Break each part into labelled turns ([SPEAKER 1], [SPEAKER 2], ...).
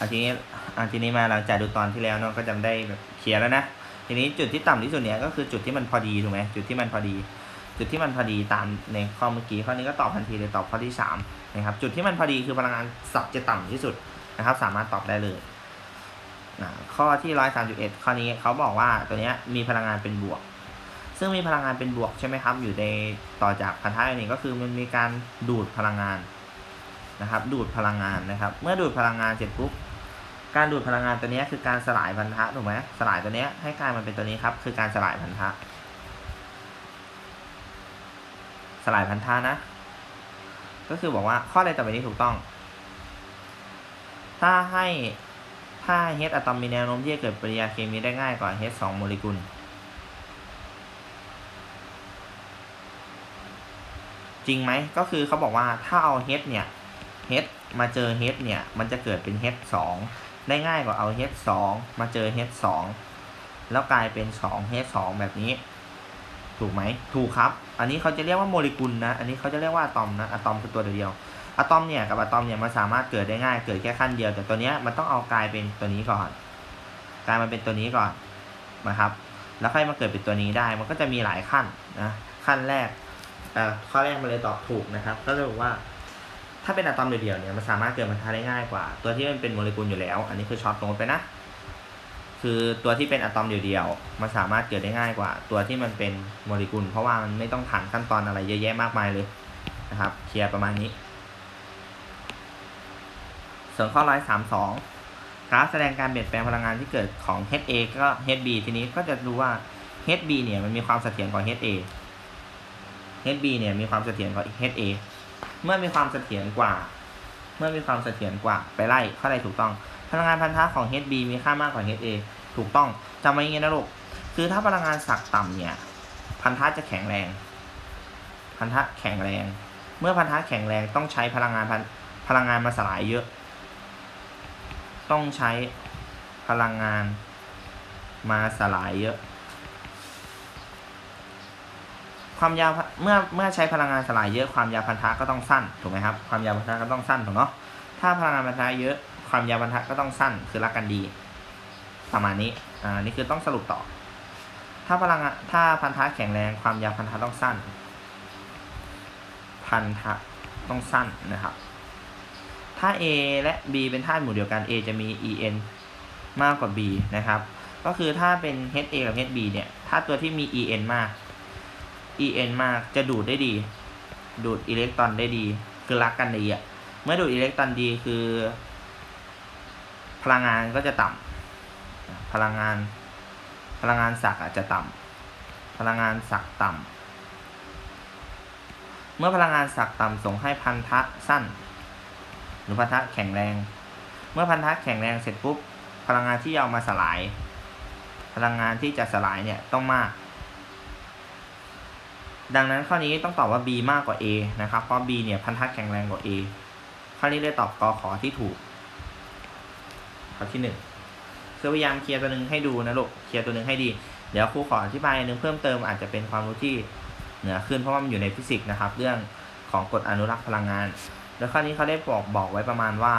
[SPEAKER 1] อาทีนี้อาทีนี้มาหลังจากดูตอนที่แล้วเนาะก็จำได้แบบเคลียร์แล้วนะทีนี้จุดที่ต่ำที่สุดเนี่ยก็คือจุดที่มันพอดีถูกไหมจุดที่มันพอดี จุดที่มันพอดีตามในข้อเมื่อกี้ข้อนี้ก็ตอบทันทีเลยตอบข้อที่สามนะครับจุดที่มันพอดีคือพลังงานสับจะต่ำที่สุดนะครับ สามารถตอบได้เลยข้อที่ร้อยสามสิบเอ็ดข้อนี้เขาบอกว่าตัวนี้มีพลังงานเป็นบวก ซึ่งมีพลังงานเป็นบวกใช่ไหมครับ อยู่ในต่อจากพันธะอันนี้ก็คือมันมีการดูดพลังงานนะครับ ดูดพลังงานนะครับ เมื่อดูดพลังงานเสร็จปุ๊บ การดูดพลังงานตัวนี้คือการสลายพันธะถูกไหมสลายตัวนี้ให้กลายมันเป็นตัวนี้ครับ คือการสลายพันธะสลายพันธะนะ ก็คือบอกว่าข้อใดต่อไปนี้ถูกต้อง ถ้าให้ถ้า H อะตอมมีแนวโน้มที่จะเกิดปฏิกิริยาเคมีได้ง่ายกว่า H 2โมเลกุล จริงไหมก็คือเขาบอกว่าถ้าเอา H เนี่ย H มาเจอ H เนี่ย มันจะเกิดเป็น H 2 ได้ง่ายกว่าเอา H 2มาเจอ H 2แล้วกลายเป็น2 H 2แบบนี้ ถูกไหมถูกครับ อันนี้เขาจะเรียกว่าโมเลกุลนะ อันนี้เขาจะเรียกว่าอะตอมนะอะตอมคือตัวเดียวอะตอมเนี่ยกับอะตอมเนี่ยมันสามารถเกิดได้ง่ายเกิดแค่ขั้นเดียว แต่ตัวเนี้ยมันต้องเอากลายเป็นตัวนี้ก่อน กลายมาเป็นตัวนี้ก่อนนะครับ แล้วค่อยมาเกิดเป็นตัวนี้ได้ มันก็จะมีหลายขั้นนะขั้นแรกอ่อข้อแรกมันเลยตอบถูกนะครับ ก็เลยบอกว่า ถ้าเป็นอะตอมเดียวๆเนี่ยมันสามารถเกิดพันธะได้ง่ายกว่า ตัวที่มันเป็นโมเลกุลอยู่แล้ว อันนี้คือช็อตโน้ตไปนะ คือตัวที่เป็นอะตอมเดียวๆมันสามารถเกิดได้ง่ายกว่า ตัวที่มันเป็นโมเลกุล เพราะว่ามันไม่ต้องผ่านขั้นตอนอะไรเยอะแยะมากมายเลยนะครับเคลียร์ประมาณนี้ ส่วนข้อร้อยสามสองกราฟแสดงการเปลี่ยนแปลงพลังงานที่เกิดของ HA ก็ HB ทีนี้ก็จะดูว่า HB เนี่ยมันมีความเสถียรกว่า HA HB เนี่ยมีความเสถียรกว่า HA เมื่อมีความเสถียรกว่า เมื่อมีความเสถียรกว่า ไปไล่ข้อใดถูกต้อง พลังงานพันธะของ HB มีค่ามากกว่า HA ถูกต้องจำไว้อย่างนี้นะลูก คือถ้าพลังงานสักต่ำเนี่ย พันธะจะแข็งแรง พันธะแข็งแรง เมื่อพันธะแข็งแรงต้องใช้พลังงานพันพลังงานมาสลายเยอะ ต้องใช้พลังงานมาสลายเยอะ ความยาวเมื่อเมื่อใช้พลังงานสลายเยอะความยาวพันธะก็ต้องสั้นถูกไหมครับความยาวพันธะก็ต้องสั้นถูกเนาะถ้าพลังงานพันธะเยอะความยาวพันธะก็ต้องสั้นคือรักกันดี ประมาณนี้อ่านี่คือต้องสรุปต่อ ถ้าพลังงานถ้าพันธะแข็งแรงความยาวพันธะต้องสั้น พันธะต้องสั้นนะครับ ถ้า A และ B เป็นธาตุหมู่เดียวกัน A จะมี En มากกว่า B นะครับ ก็คือถ้าเป็น HA กับ HB เนี่ย ถ้าตัวที่มี En มาก En มากจะดูดได้ดี ดูดอิเล็กตรอนได้ดี คือรักกันดีอะเมื่อดูดอิเล็กตรอนดีคือ พลังงานก็จะต่ำพลังงาน พลังงานสักอาจจะต่ำพลังงานสักต่ำเมื่อพลังงานสักต่ำส่งให้พันธะสั้น หรือพันธะแข็งแรง เมื่อพันธะแข็งแรงเสร็จปุ๊บพลังงานที่เอามาสลาย พลังงานที่จะสลายเนี่ยต้องมาก ดังนั้นข้อนี้ต้องตอบว่า B มากกว่า A นะครับเพราะ B เนี่ยพันธะแข็งแรงกว่า A ข้อนี้เลยตอบกอขอที่ถูกข้อที่หนึ่งคือพยายามเคลียร์ตัวหนึ่งให้ดูนะลูกเคลียร์ตัวหนึ่งให้ดี เดี๋ยวครูขออธิบายอันหนึงเพิ่มเติมอาจจะเป็นความรู้ที่เหนือขึ้นเพราะว่ามันอยู่ในฟิสิกส์นะครับ เรื่องของกฎอนุรักษ์พลังงาน แล้วข้อนี้เขาได้บอกบอกไว้ประมาณว่า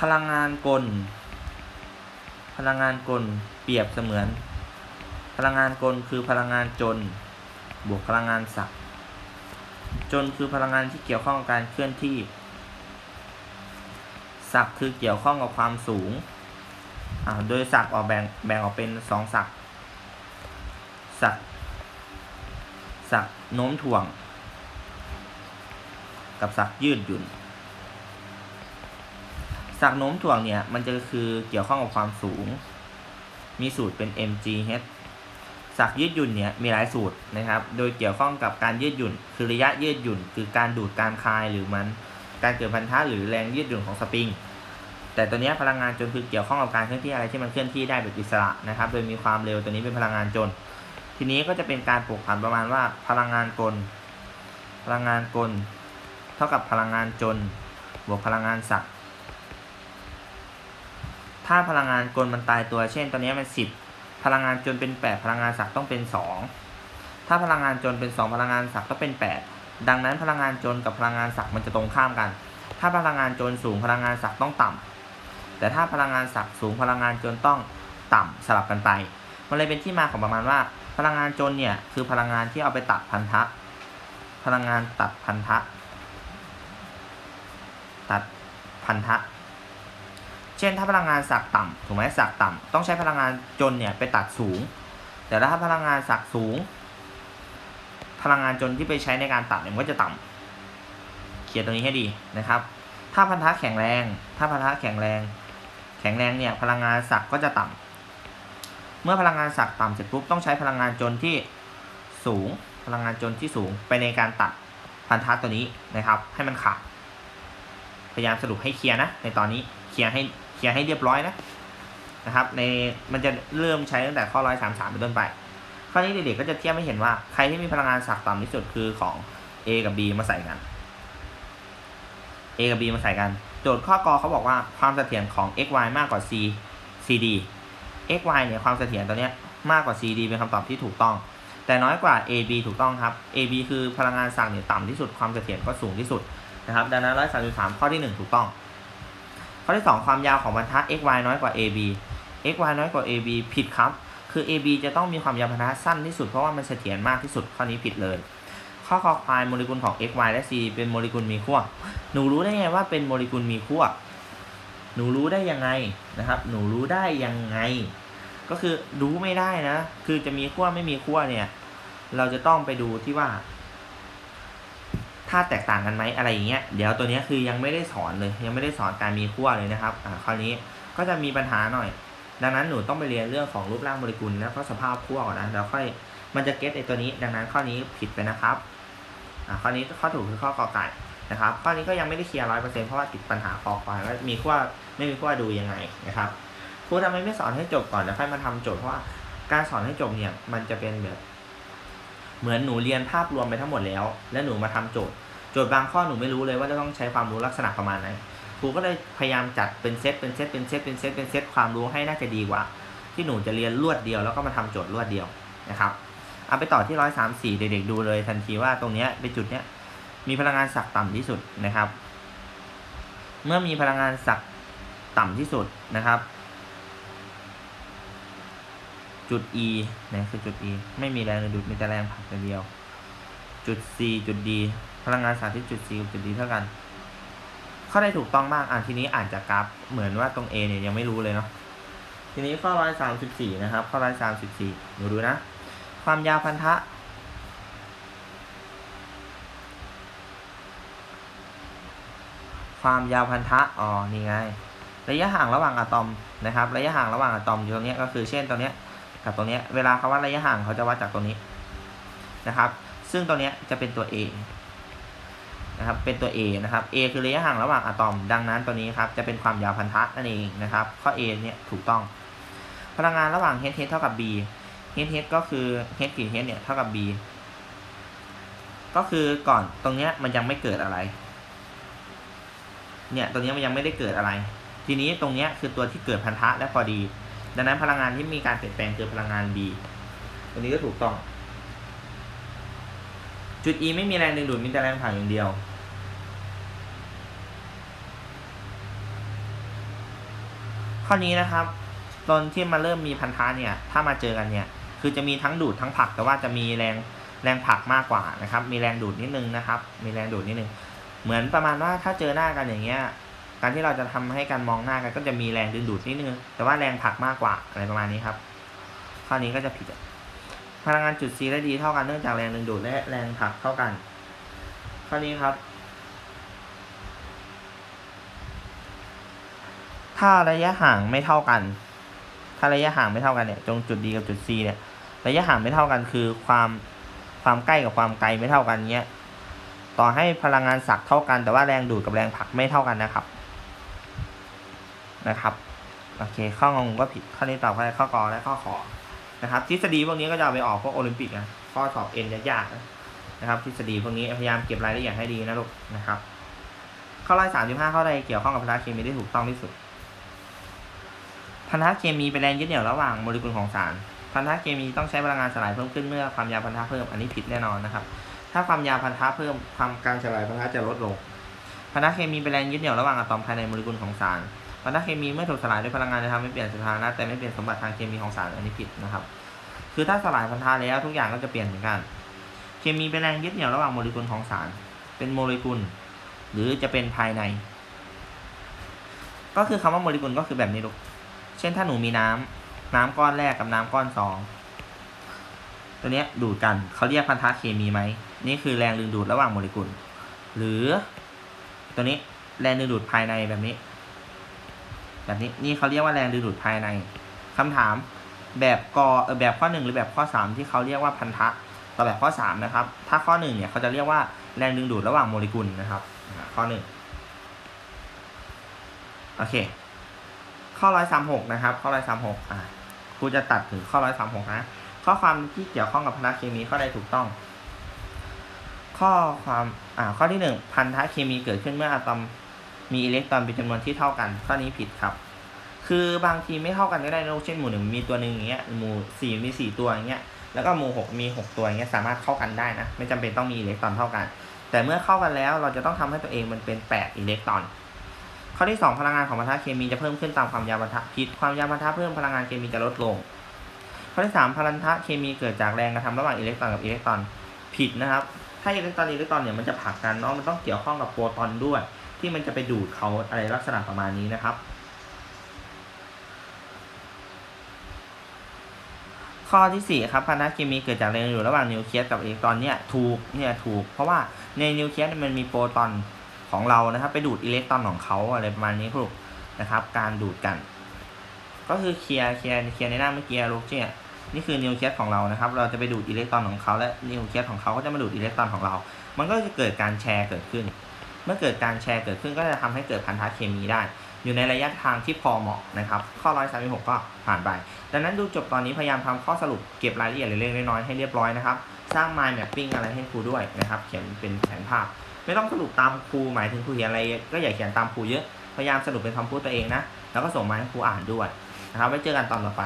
[SPEAKER 1] พลังงานกล พลังงานกลเปรียบเสมือน พลังงานกลคือพลังงานจน บวกพลังงานศักดิ์จนคือพลังงานที่เกี่ยวข้องกับการเคลื่อนที่ศักดิ์คือเกี่ยวข้องกับความสูงอ่าโดยศักดิ์ออกแบ่งแบ่งออกเป็นสองศักดิ์ศักดิ์ศักดิ์โน้มถ่วง กับศักดิ์ยืดหยุ่นศักดิ์โน้มถ่วงเนี่ยมันจะคือเกี่ยวข้องกับความสูง มีสูตรเป็น mgh ศักย์ยืดหยุ่นเนี่ยมีหลายสูตรนะครับ โดยเกี่ยวข้องกับการยืดหยุ่น คือระยะยืดหยุ่น คือการดูดการคายหรือมันการเกิดพันธะหรือแรงยืดหยุ่นของสปริง แต่ตัวเนี้ยพลังงานจนคือเกี่ยวข้องกับการเคลื่อนที่อะไรที่มันเคลื่อนที่ได้แบบอิสระนะครับ โดยมีความเร็วตัวนี้เป็นพลังงานจน ทีนี้ก็จะเป็นการปลูกผันประมาณว่าพลังงานกล พลังงานกล เท่ากับพลังงานจน บวกพลังงานศักย์ถ้าพลังงานกลมันตายตัว เช่นตัวเนี้ยมันสิบ พลังงานจนเป็นแปดพลังงานศักด์ต้องเป็นสองถ้าพลังงานจนเป็นสองพลังงานศักด์ต้องเป็นแปดดังนั้นพลังงานจนกับพลังงานศักด์มันจะตรงข้ามกัน ถ้าพลังงานจนสูงพลังงานศักด์ต้องต่ำแต่ถ้าพลังงานศักด์สูงพลังงานจนต้องต่ำสลับกันไป มันเลยเป็นที่มาของประมาณว่า พลังงานจนเนี่ยคือพลังงานที่เอาไปตัดพันธะ พลังงานตัดพันธะ ตัดพันธะ เช่นถ้าพลังงานศักต่ำถูกไหมศักต่ำต้องใช้พลังงานจนเนี่ยไปตัดสูง แต่ถ้าพลังงานศักสูง พลังงานจนที่ไปใช้ในการตัดเนี่ยมันก็จะต่ำเขียนตรงนี้ให้ดีนะครับ ถ้าพันธะแข็งแรง ถ้าพันธะแข็งแรง แข็งแรงเนี่ยพลังงานศักก็จะต่ำเมื่อพลังงานศักต่ำเสร็จปุ๊บต้องใช้พลังงานจนที่สูง พลังงานจนที่สูงไปในการตัดพันธะตัวนี้นะครับ ให้มันขาดพยายามสรุปให้เคลียร์นะในตอนนี้เคลียร์ให้ เคลียร์ให้เรียบร้อยนะนะครับในมันจะเริ่มใช้ตั้งแต่ข้อร้อยสามสามเป็นต้นไป ข้อนี้เด็กๆก็จะเทียบให้เห็นว่าใครที่มีพลังงานศักต่ำที่สุดคือของ A กับ B มาใส่กัน A กับ B มาใส่กัน โจทย์ข้อกอเขาบอกว่าความเสถียรของ x y มากกว่า c cd x y เนี่ยความเสถียรตัวเนี้ยมากกว่า cd เป็นคำตอบที่ถูกต้อง แต่น้อยกว่า a b ถูกต้องครับ a b คือพลังงานสั่งเนี่ยต่ำที่สุดความเสถียรก็สูงที่สุดนะครับดังนั้น133ข้อที่1ถูกต้อง ข้อที่ 2 ความยาวของบรรทัด x y น้อยกว่า a b x y น้อยกว่า a b ผิดครับ คือ a b จะต้องมีความยาวบรรทัดสั้นที่สุดเพราะว่ามันเสถียรมากที่สุดข้อนี้ผิดเลย ข้อคอควายโมเลกุลของ x y และ c เป็นโมเลกุลมีขั้วหนูรู้ได้ไงว่าเป็นโมเลกุลมีขั้วหนูรู้ได้ยังไงนะครับ หนูรู้ได้ยังไง ก็คือรู้ไม่ได้นะ คือจะมีขั้วไม่มีขั้วเนี่ย เราจะต้องไปดูที่ว่า ถ้าแตกต่างกันไหมอะไรอย่างเงี้ยเดี๋ยวตัวนี้คือยังไม่ได้สอนเลย ยังไม่ได้สอนการมีขั้วเลยนะครับอ่าข้อนี้ก็จะมีปัญหาหน่อย ดังนั้นหนูต้องไปเรียนเรื่องของรูปร่างโมเลกุลแล้วก็สภาพขั้วก่อนนะแล้วค่อยมันจะเก็ตไอตัวนี้ ดังนั้นข้อนี้ผิดไปนะครับอ่าข้อนี้ข้อถูกคือข้อกอไก่นะครับข้อนี้ก็ยังไม่ได้เคลียร์ร้อยเปอร์เซ็นต์เพราะว่าติดปัญหาคอควายว่ามีขั้วไม่มีขั้วดูยังไงนะครับครูทำไมไม่สอนให้จบก่อนแล้วค่อยมาทำโจทย์เพราะว่าการสอนให้จบเนี่ยมันจะเป็นแบบ เหมือนหนูเรียนภาพรวมไปทั้งหมดแล้ว แล้วหนูมาทำโจทย์ จทย์บางข้อหนูไม่รู้เลยว่าจะต้องใช้ความรู้ลักษณะประมาณไหนครูก็เลยพยายามจัดเป็นเซตเป็นเซตเป็นเซตเป็นเซตเป็นเซตความรู้ให้น่าจะดีกว่า ที่หนูจะเรียนรวดเดียวแล้วก็มาทำโจทย์รวดเดียวนะครับเอาไปต่อที่ร้อยสามสี่เด็กๆดูเลยทันทีว่าตรงนี้เป็นจุดเนี้ยมีพลังงานศักย์ต่ำที่สุดนะครับ เมื่อมีพลังงานศักย์ต่ำที่สุดนะครับ จุด E นะคือจุด E ไม่มีแรงดึงดูดมีแต่แรงผลักอย่างเดียว จุด C จุด D พลังงานศักดิ์ที่จุด C กับจุด D เท่ากันข้อใดถูกต้องบ้างอ่านทีนี้อ่านจากกราฟเหมือนว่าตรง A เนี่ยยังไม่รู้เลยเนาะทีนี้ข้อร้อยสามสิบสี่นะครับข้อร้อยสามสิบสี่หนูดูนะ ความยาวพันธะ ความยาวพันธะอ๋อนี่ไง ระยะห่างระหว่างอะตอมนะครับ ระยะห่างระหว่างอะตอมอยู่ตรงเนี้ยก็คือเช่นตรงเนี้ยกับตรงเนี้ยเวลาเขาวัดระยะห่างเขาจะวัดจากตรงนี้นะครับ ซึ่งตรงเนี้ยจะเป็นตัว A นะครับเป็นตัว A นะครับ A คือระยะห่างระหว่างอะตอม ดังนั้นตัวนี้ครับจะเป็นความยาวพันธะนั่นเองนะครับข้อ A เนี่ยถูกต้อง พลังงานระหว่าง H H เท่ากับ B H H ก็คือ H กี่ H เนี่ยเท่ากับ B ก็คือก่อนตรงเนี้ยมันยังไม่เกิดอะไร เนี่ยตรงนี้มันยังไม่ได้เกิดอะไร ทีนี้ตรงเนี้ยคือตัวที่เกิดพันธะและพอดี ดังนั้นพลังงานที่มีการเปลี่ยนแปลงคือพลังงาน B ตรงนี้ก็ถูกต้อง จุด E ไม่มีแรงดึงดูดมีแต่แรงผลักอย่างเดียว ข้อนี้นะครับ ตอนที่มาเริ่มมีพันธะเนี่ย ถ้ามาเจอกันเนี่ย คือจะมีทั้งดูดทั้งผลัก แต่ว่าจะมีแรงแรงผลักมากกว่านะครับ มีแรงดูดนิดนึงนะครับ มีแรงดูดนิดนึง เหมือนประมาณว่าถ้าเจอหน้ากันอย่างเงี้ย การที่เราจะทำให้การมองหน้ากันก็จะมีแรงดึงดูดนิดนึง แต่ว่าแรงผลักมากกว่าอะไรประมาณนี้ครับ ข้อนี้ก็จะผิด พลังงานจุด C และ D เท่ากันเนื่องจากแรงดึงดูดและแรงผลักเท่ากัน ข้อนี้ครับ ถ้าระยะห่างไม่เท่ากัน ถ้าระยะห่างไม่เท่ากันเนี่ยตรงจุด D กับจุด C เนี่ยระยะห่างไม่เท่ากันคือความความใกล้กับความไกลไม่เท่ากันเนี้ยต่อให้พลังงานศักย์เท่ากันแต่ว่าแรงดูดกับแรงผลักไม่เท่ากันนะครับนะครับโอเคข้องงก็ผิดข้อนี้ตอบข้อข้อกอและข้อขอ นะครับทฤษฎีพวกนี้ก็จะเอาไปออกพวกโอลิมปิกนะข้อสอบเอ็นยากๆนะนะครับทฤษฎีพวกนี้พยายามเก็บรายละเอียดให้ดีนะลูกนะครับ ข้อร้อยสามสิบห้าข้อใดเกี่ยวข้องกับพลังเคมีได้ถูกต้องที่สุด พันธะเคมีเป็นแรงยึดเหนี่ยวระหว่างโมเลกุลของสาร พันธะเคมีต้องใช้พลังงานสลายเพิ่มขึ้นเมื่อความยาวพันธะเพิ่มอันนี้ผิดแน่นอนนะครับ ถ้าความยาวพันธะเพิ่มความการสลายพันธะจะลดลงพันธะเคมีเป็นแรงยึดเหนี่ยวระหว่างอะตอมภายในโมเลกุลของสาร พันธะเคมีเมื่อถูกสลายด้วยพลังงานจะทำให้เปลี่ยนสถานะแต่ไม่เปลี่ยนสมบัติทางเคมีของสารอันนี้ผิดนะครับ คือถ้าสลายพันธะแล้วทุกอย่างก็จะเปลี่ยนเหมือนกัน เคมีเป็นแรงยึดเหนี่ยวระหว่างโมเลกุลของสาร เป็นโมเลกุล หรือจะเป็นภายใน ก็คือคำว่าโมเลกุลก็คือแบบนี้ลูกเช่นถ้าหนูมีน้ำน้ำก้อนแรกกับน้ำก้อนสองตัวเนี้ยดูดกันเขาเรียกพันธะเคมีไหมนี่คือแรงดึงดูดระหว่างโมเลกุล หรือตัวนี้แรงดึงดูดภายในแบบนี้ แบบนี้นี่เขาเรียกว่าแรงดึงดูดภายในคำถามแบบกอเออแบบข้อหนึ่งหรือแบบข้อสามที่เขาเรียกว่าพันธะต่อแบบข้อสามนะครับ ถ้าข้อหนึ่งเนี่ยเขาจะเรียกว่าแรงดึงดูดระหว่างโมเลกุลนะครับ ข้อหนึ่งโอเค ข้อร้อยสามหกนะครับ ข้อร้อยสามหกอ่าครูจะตัดถึงข้อร้อยสามหกนะ ข้อความที่เกี่ยวข้องกับพันธะเคมีข้อใดถูกต้อง ข้อความอ่าข้อที่หนึ่งพันธะเคมีเกิดขึ้นเมื่ออะตอม มีอิเล็กตรอนเป็นจำนวนที่เท่ากันข้อนี้ผิดครับ คือบางทีไม่เท่ากันก็ได้นะเช่นหมู่หนึ่งมีตัวหนึ่งอย่างเงี้ยหมู่สี่มีสี่ตัวอย่างเงี้ยแล้วก็หมู่หกมีหกตัวอย่างเงี้ยสามารถเข้ากันได้นะ ไม่จำเป็นต้องมีอิเล็กตรอนเท่ากัน แต่เมื่อเข้ากันแล้วเราจะต้องทำให้ตัวเองมันเป็นแปดอิเล็กตรอน ข้อที่สองพลังงานของพันธะเคมีจะเพิ่มขึ้นตามความยาวพันธะผิดความยาวพันธะเพิ่มพลังงานเคมีจะลดลง ข้อที่สามพลังธะเคมีเกิดจากแรงกระทำระหว่างอิเล็กตรอนกับอิเล็กตรอนผิดนะครับถ้าอิเล็กตรอนอิเล็กตรอนเนี่ยมันจะผลักกันเนาะมันต้องเกี่ยวข้องกับโปรตอนด้วย ที่มันจะไปดูดเขาอะไรลักษณะประมาณนี้นะครับ ข้อที่สี่ครับพันธะเคมีเกิดจากแรงอยู่ระหว่างนิวเคลียสกับอิเล็กตรอนเนี่ยถูกเนี่ยถูก เพราะว่าในนิวเคลียสมันมีโปรตอนของเรานะครับ ไปดูดอิเล็กตรอนของเขาอะไรประมาณนี้ครับนะครับ การดูดกัน ก็คือเคลียร์เคลียร์เคลียร์ในหน้าเมื่อกี้ลูกเนี่ยนี่คือนิวเคลียสของเรานะครับ เราจะไปดูดอิเล็กตรอนของเขาและนิวเคลียสของเขาก็จะมาดูดอิเล็กตรอนของเรา มันก็จะเกิดการแชร์เกิดขึ้น เมื่อเกิดการแชร์เกิดขึ้นก็จะทำให้เกิดพันธะเคมีได้ อยู่ในระยะทางที่พอเหมาะนะครับ ข้อ136ก็ผ่านไป ดังนั้นดูจบตอนนี้พยายามทำข้อสรุปเก็บรายละเอียดเล็กๆน้อยๆให้เรียบร้อยนะครับ สร้าง mind mapping อะไรให้ครูด้วยนะครับ เขียนเป็นแผนภาพ ไม่ต้องสรุปตามครูหมายถึงครูเขียนอะไร ก็อย่าเขียนตามครูเยอะ พยายามสรุปเป็นคำพูดตัวเองนะ แล้วก็ส่งมาให้ครูอ่านด้วยนะครับ ไว้เจอกันตอนต่อไป